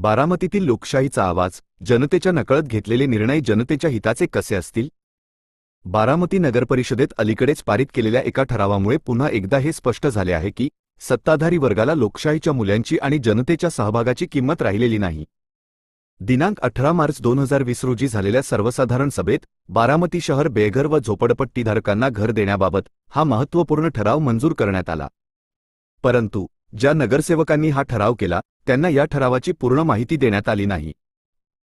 बारामतीतील लोकशाहीचा आवाज जनतेच्या नकळत घेतलेले निर्णय जनतेच्या हिताचे कसे असतील? बारामती नगरपरिषदेत अलीकडेच पारित केलेल्या एका ठरावामुळे पुन्हा एकदा हे स्पष्ट झाले आहे की सत्ताधारी वर्गाला लोकशाहीच्या मूल्यांची आणि जनतेच्या सहभागाची किंमत राहिलेली नाही. दिनांक अठरा मार्च दोन हजार वीस रोजी झालेल्या सर्वसाधारण सभेत बारामती शहर बेघर व झोपडपट्टीधारकांना घर देण्याबाबत हा महत्त्वपूर्ण ठराव मंजूर करण्यात आला. परंतु ज्या नगरसेवकांनी हा ठराव केला त्यांना या ठरावाची पूर्ण माहिती देण्यात आली नाही.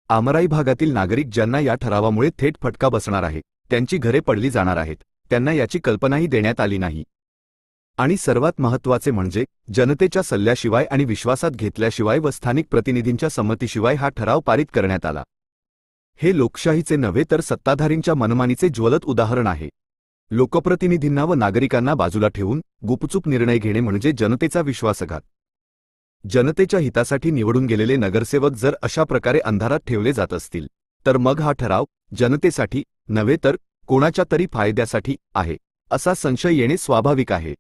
आमराई भागातील नागरिक ज्यांना या ठरावामुळे थेट फटका बसणार आहे त्यांची घरे पडली जाणार आहेत त्यांना याची कल्पनाही देण्यात आली नाही. आणि सर्वात महत्त्वाचे म्हणजे जनतेच्या सल्ल्याशिवाय आणि विश्वासात घेतल्याशिवाय व स्थानिक प्रतिनिधींच्या संमतीशिवाय हा ठराव पारित करण्यात आला. हे लोकशाहीचे नव्हे तर सत्ताधारींच्या मनमानीचे ज्वलत उदाहरण आहे. लोकप्रतिनिधींना व नागरिकांना बाजूला ठेवून गुपचूप निर्णय घेणे म्हणजे जनतेचा विश्वासघात. जनतेच्या हितासाठी निवडून गेलेले नगरसेवक जर अशा प्रकारे अंधारात ठेवले जात असतील तर मग हा ठराव जनतेसाठी नव्हे तर कोणाच्या तरी फायद्यासाठी आहे असा संशय येणे स्वाभाविक आहे.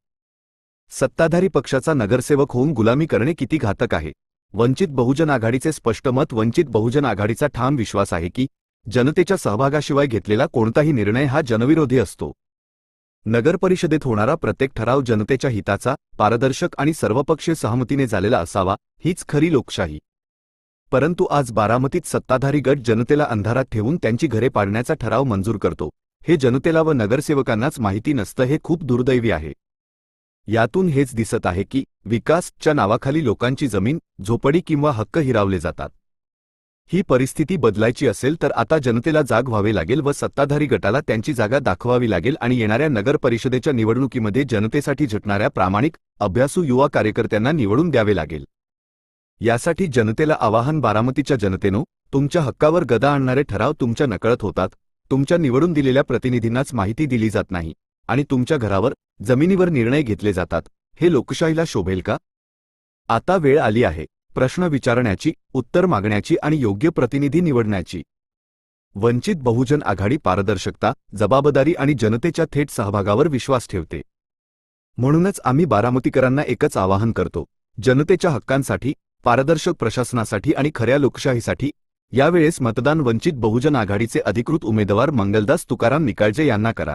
सत्ताधारी पक्षाचा नगरसेवक होऊन गुलामी करणे किती घातक आहे? वंचित बहुजन आघाडीचे स्पष्ट मत वंचित बहुजन आघाडीचा ठाम विश्वास आहे की जनतेच्या सहभागाशिवाय घेतलेला कोणताही निर्णय हा जनविरोधी असतो. नगरपरिषदेत होणारा प्रत्येक ठराव जनतेच्या हिताचा पारदर्शक आणि सर्वपक्षीय सहमतीने झालेला असावा हीच खरी लोकशाही. परंतु आज बारामतीत सत्ताधारी गट जनतेला अंधारात ठेवून त्यांची घरे पाडण्याचा ठराव मंजूर करतो. हे जनतेला व नगरसेवकांनाच माहिती नसतं हे खूप दुर्दैवी आहे. यातून हेच दिसत आहे की विकासच्या नावाखाली लोकांची जमीन झोपडी किंवा हक्क हिरावले जातात. ही परिस्थिती बदलायची असेल तर आता जनतेला जाग व्हावे लागेल व सत्ताधारी गटाला त्यांची जागा दाखवावी लागेल आणि येणाऱ्या नगर परिषदेच्या निवडणुकीमध्ये जनतेसाठी झटणाऱ्या प्रामाणिक अभ्यासू युवा कार्यकर्त्यांना निवडून द्यावे लागेल. यासाठी जनतेला आवाहन बारामतीच्या जनतेनो तुमच्या हक्कावर गदा आणणारे ठराव तुमच्या नकळत होतात तुमच्या निवडून दिलेल्या प्रतिनिधींनाच माहिती दिली जात नाही आणि तुमच्या घरावर जमिनीवर निर्णय घेतले जातात. हे लोकशाहीला शोभेल का? आता वेळ आली आहे. प्रश्न विचारण्याची उत्तर मागण्याची आणि योग्य प्रतिनिधी निवडण्याची. वंचित बहुजन आघाडी पारदर्शकता जबाबदारी आणि जनतेच्या थेट सहभागावर विश्वास ठेवते. म्हणूनच आम्ही बारामतीकरांना एकच आवाहन करतो. जनतेच्या हक्कांसाठी पारदर्शक प्रशासनासाठी आणि खऱ्या लोकशाहीसाठी यावेळेस मतदान वंचित बहुजन आघाडीचे अधिकृत उमेदवार मंगलदास तुकाराम निकाळजे यांना करा.